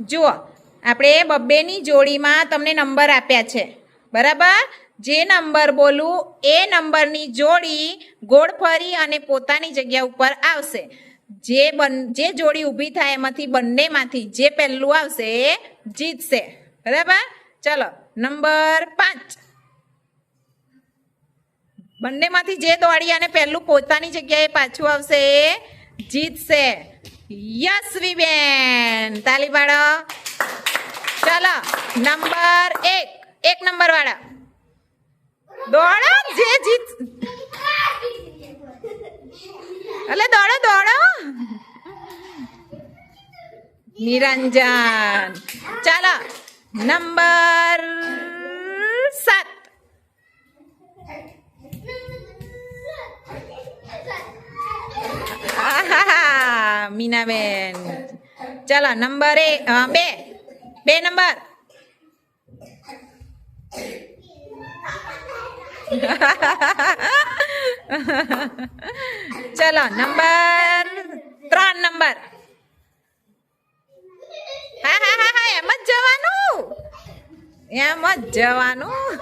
જુઓ, આપણે બબ્બેની જોડીમાં તમને નંબર આપ્યા છે. બરાબર? જે નંબર બોલું એ નંબરની જોડી ગોળ ફરી અને પોતાની જગ્યા ઉપર આવશે. જે બન, જે જોડી ઊભી થાય એમાંથી બંનેમાંથી જે પહેલું આવશે એ જીતશે. બરાબર? ચલો, નંબર પાંચ. બંનેમાંથી જે દોડી અને પહેલું પોતાની જગ્યાએ પાછું આવશે એ જીતશે. યશવી બેન તાલી પાડો. ચલો નંબર એક. એક નંબર વાળા. દોડો, જે જીત એટલે દોડો દોડો. નિરંજન. ચાલો નંબર મીનાબેન ચાલો, નંબર એ બે બે નંબર. ચલો, નંબર ત્રણ નંબર. હા હા હા હા, એમ જ જવાનું. એમ જ જવાનું.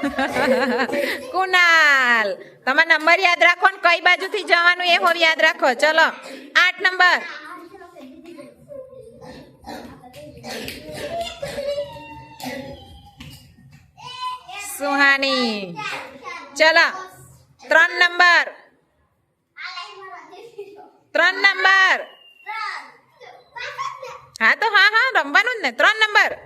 કુનાલ તમારે નંબર યાદ રાખો ને, કઈ બાજુથી જવાનું એ હોવ યાદ રાખો. ચલો, આઠ નંબર. સુહાની. ચલો, ત્રણ નંબર. ત્રણ નંબર. હા તો, હા હા, રમવાનું જ ને. ત્રણ નંબર.